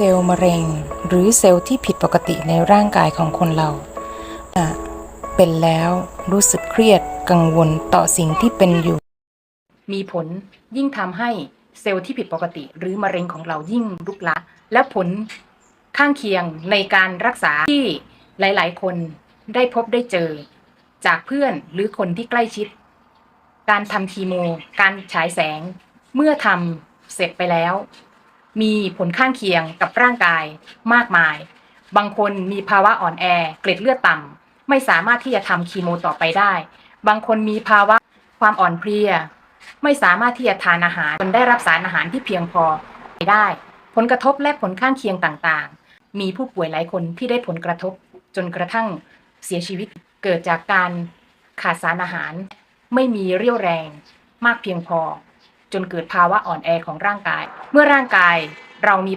ซลล์มะเร็ง หรือเซลล์ที่ผิดปกติในร่างกายของคนเรา เป็นแล้วรู้สึกเครียดกังวลต่อสิ่งที่เป็นอยู่ มีผลยิ่งทำให้เซลล์ที่ผิดปกติ หรือมะเร็งของเรายิ่งลุกลามและผลข้างเคียงในการรักษาที่หลาย ๆ คนได้พบได้เจอ จากเพื่อนหรือคนที่ใกล้ชิด การทำคีโม การฉายแสง เมื่อทำเสร็จไปแล้ว มีผลข้างเคียงกับร่างกายมากมาย บางคนมีภาวะอ่อนแอ เกล็ดเลือดต่ำ ไม่สามารถที่จะทำคีโมต่อไปได้ บางคนมีภาวะความอ่อนเพลีย ไม่สามารถที่จะทานอาหารจนได้รับสารอาหารที่เพียงพอได้ ผลกระทบและผลข้างเคียงต่างๆ มีผู้ป่วยหลายคนที่ได้ผลกระทบจนกระทั่งเสียชีวิตเกิดจากการขาดสารอาหาร ไม่มีเรี่ยวแรงมากเพียงพอ จนเกิดภาวะอ่อนแอของร่างกาย เมื่อร่างกายเรามี